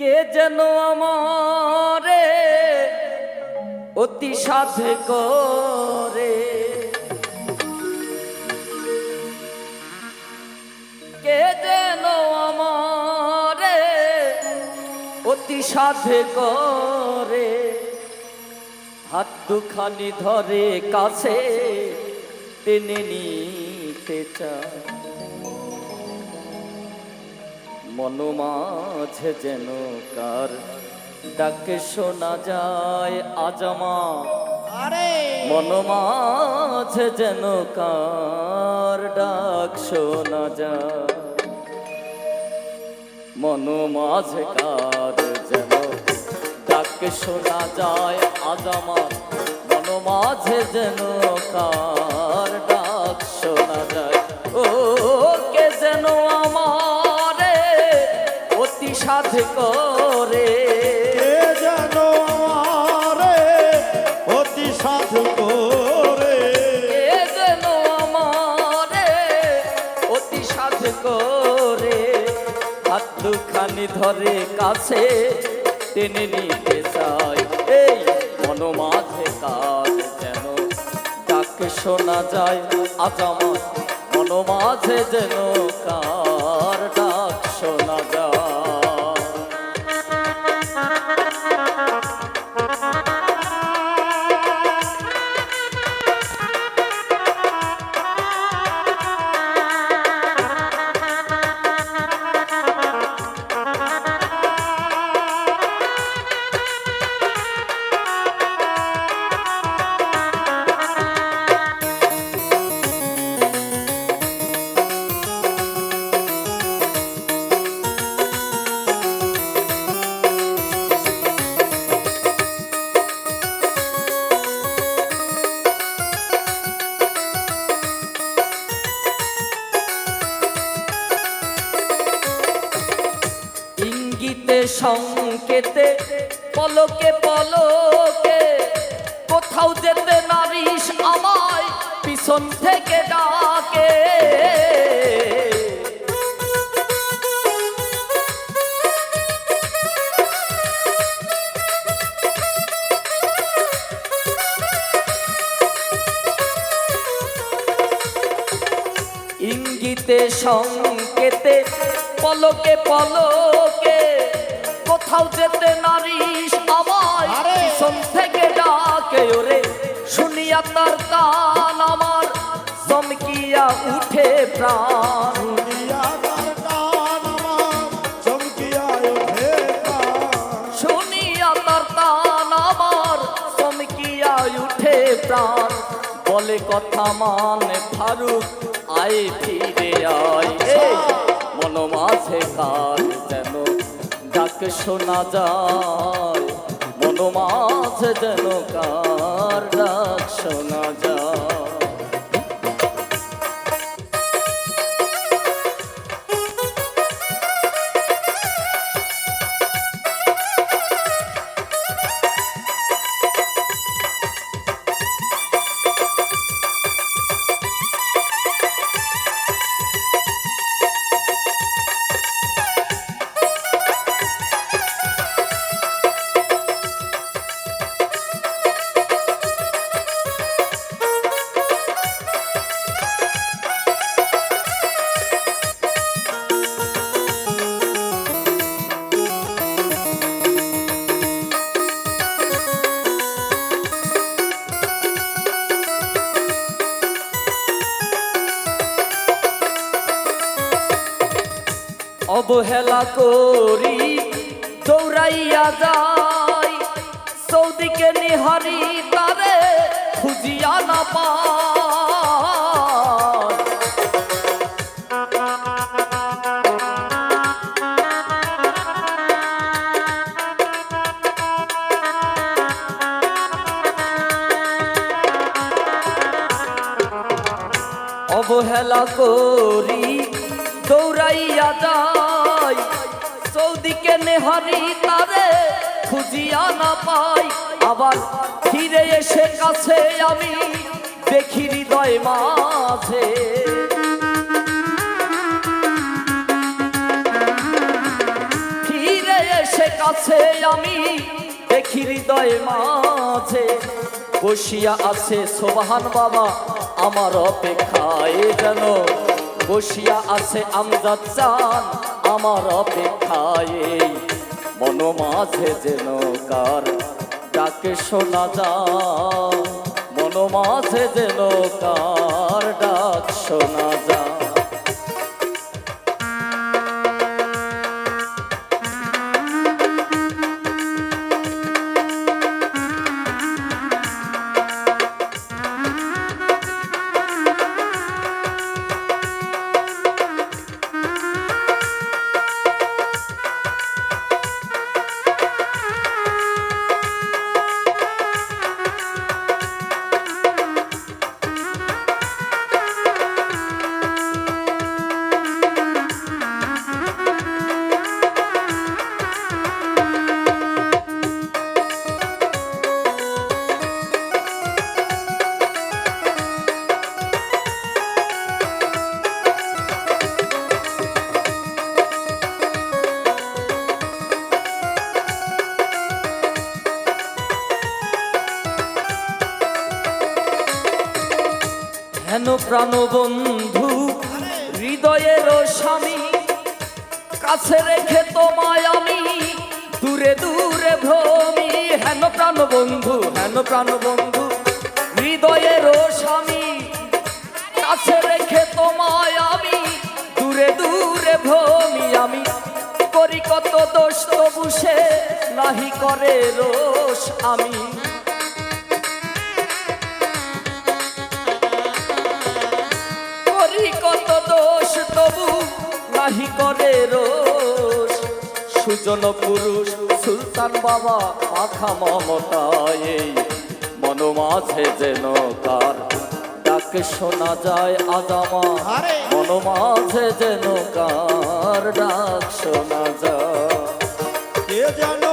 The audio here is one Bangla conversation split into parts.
কে যেন আমারে অতি সাধে করে? কে যেন আমারে অতি সাধে করে? হাত দুখানি ধরে কাছে টেনে নিতে চায়। মনোমাঝে যেন কার ডাকে শোনা যায় আজামা আরে! মনোমাঝে যেন কার ডাক শোনা যায়। মনোমাঝে কার যেন ডাক শোনা যায় আজামা মনোমাঝে যেন কার ডাক শোনা যায়। করে। যেন আমারে অতি সাধু করে। কে যেন আমারে অতি সাধে করে। হাত দুখানি ধরে কাছে টেনে নিতে চাই। এই মনোমাঝে কাজ যেন ডাকে শোনা যায়। আজ আমার মনোমাঝে যেন কার সংকেতে পলকে পলকে। কোথাও যেতে নারিস আমায় পিছন থেকে ডাকে। ইঙ্গিতে সংকেতে পলকে পলকে। কোথাও যেতে নারিস আমায়! পিছন থেকে ডাকে ওরে শুনিয়া তার কান আমার চমকিয়া উঠে প্রাণ। শুনিয়া তার কান আমার চমকিয়া উঠে বলে কথা মানে ফারুক আয় ফিরে আয়। এই মনোমাঝে কার যেন ডাক শোনা যায় মনোমাঝে যেন কার ডাক শোনা যায়। অবহেলা করি দৌড়াইয়া যাই। সৌদিকে নিহারি তারে খুঁজিয়া না অবহেলা করি দৌড়াইয়া যাই। সৌদিকে নেহারি তারে খুঁজিয়া না পাই। আবার ফিরে এসে কাছে আমি দেখি হৃদয় মাঝে। আছে আমি দেখি হৃদয় মাঝে। বসিয়া আছে, সোবাহান বাবা, আমার অপেক্ষায় যেন। বসিয়া আছে আমজাদ চান আমার অপেক্ষায় মন মাঝে যেন কার ডাকে শোনা যা মন মাঝে যেন কার হেন প্রাণ বন্ধু, হৃদয়ের স্বামী, কাছে রেখে তোমায় আমি, দূরে দূরে ভ্রমি। হেন প্রাণ বন্ধু, হেন প্রাণ বন্ধু, হৃদয়ের স্বামী, কাছে রেখে তোমায় আমি, দূরে দূরে ভ্রমি। আমি করি কত দোষ, তবু সে নাহি করে রোষ আমি। সুজন পুরুষ সুলতান বাবা মাখা মমতায়। এই মন মাঝে যেন কার ডাকে শোনা যায় আদামা! মন মাঝে যেন কার ডাক শোনা যায়।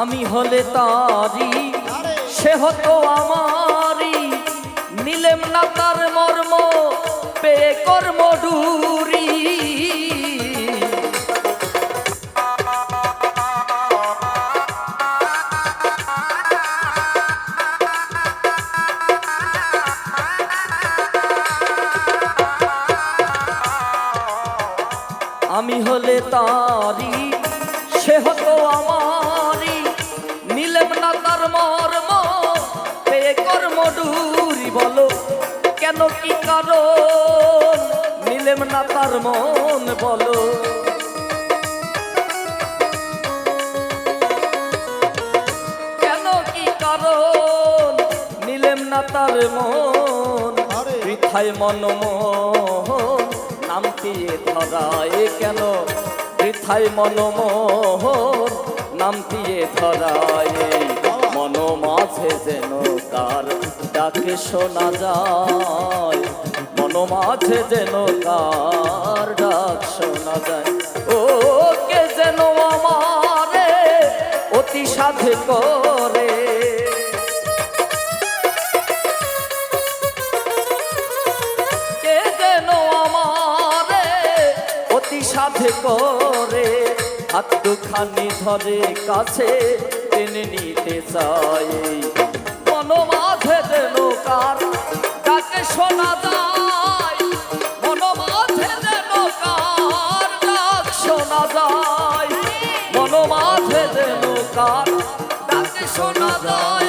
আমি হলে তারি, সে হতো আমারি। নিলেম না তার মর্ম পে কর্ম ডুরি। আমি হলে তারি কেন কি কারণ? নিলেম না তার মন বলো। কেন কি কারণ? নিলেম না তার মন! বৃথায় মন মোহন। নামটি ধরায় কেন? বৃথায় মন মোহন। নামটি ধরায় মন মাঝে যেন কার ডাকে শোনা যায়। মন মাঝে যেন কার ডাক শোনা যায়। ও, কে যেন আমারে অতি সাধে করে। কে যেন আমারে অতি সাধে করে। হাত দুখানি ধরে কাছে টেনে নিতে চাই। মন মাঝে যেন শোনা যায়। মন মাঝে যেন কার ডাক শোনা যায়। মন মাঝে যেন কার শোনা যায়।